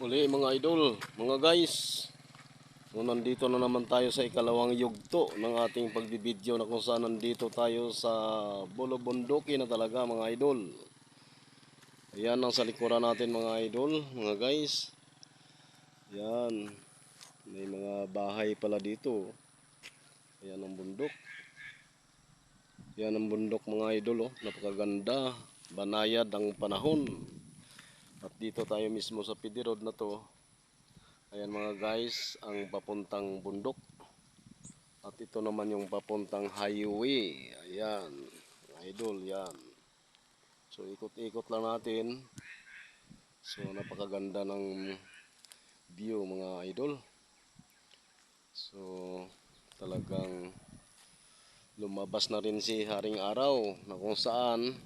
Muli mga idol, mga guys. So, nandito na naman tayo sa ikalawang yugto ng ating pagbibideo na kung saan nandito tayo sa Bolo Bondoki na talaga mga idol. Ayan ang sa likuran natin mga idol, mga guys. Ayan. May mga bahay pala dito. Ayan ang bundok. Ayan ang bundok mga idol. Oh. Napakaganda. Banayad ang panahon. At dito tayo mismo sa PD Road na to. Ayan mga guys, ang papuntang bundok. At ito naman yung papuntang highway. Ayan, idol, yan. So ikot-ikot lang natin. So napakaganda ng view mga idol. So talagang lumabas na rin si Haring Araw na kung saan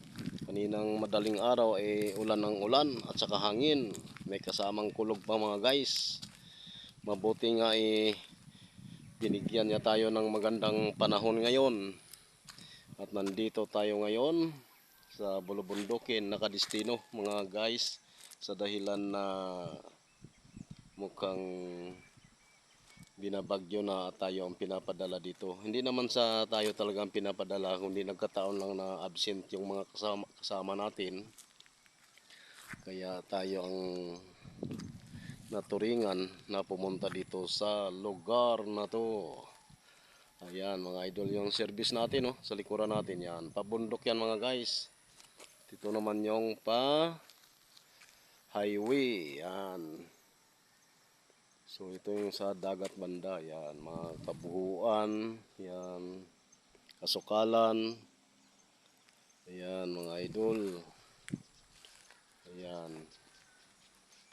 kaninang madaling araw ay ulan ng ulan at saka hangin. May kasamang kulog pa mga guys. Mabuti nga eh binigyan niya tayo ng magandang panahon ngayon. At nandito tayo ngayon sa Bulubundukin nakadistino mga guys sa dahilan na mukhang binabagyo na tayo ang pinapadala dito. Hindi naman sa tayo talagang pinapadala, kundi nagkataon lang na absent yung mga kasama, kasama natin. Kaya tayo ang naturingan na pumunta dito sa lugar na to. Ayan mga idol yung service natin no, sa likuran natin yan. Pabundok yan mga guys. Dito naman yung pa highway. Yan. So ito yung sa dagat banda, yan, mga kabuuan, yan, kasukalan, ayan, mga idol, ayan.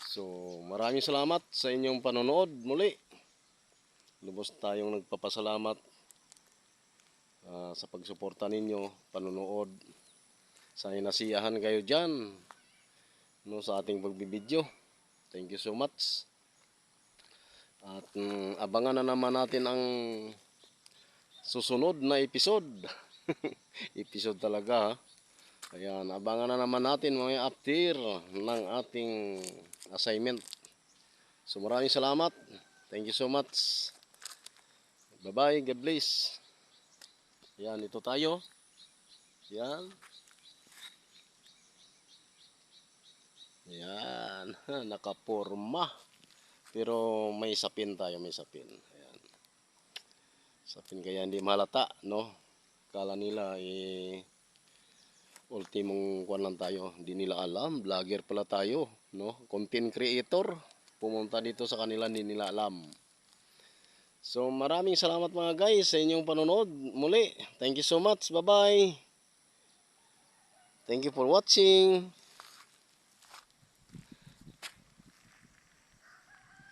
So maraming salamat sa inyong panonood muli. Lubos tayong nagpapasalamat ah, sa pagsuporta ninyo, panonood. Sana nasiyahan kayo dyan no, sa ating pagbibideo. Thank you so much. At mm, abangan na naman natin ang susunod na episode. episode talaga ha. Ayan, abangan na naman natin mga after ng ating assignment. So maraming salamat. Thank you so much. Bye-bye. God bless. Ayan, ito tayo. Ayan. Ayan, nakaporma. Pero may sapin tayo, may sapin. Ayan. Sapin kaya hindi malata, no? Kala nila eh ultimong kwan lang tayo. Hindi nila alam, vlogger pala tayo, no? Content creator. Pumunta dito sa kanila, hindi nila alam. So maraming salamat mga guys sa inyong panonood. Muli, thank you so much. Bye-bye. Thank you for watching.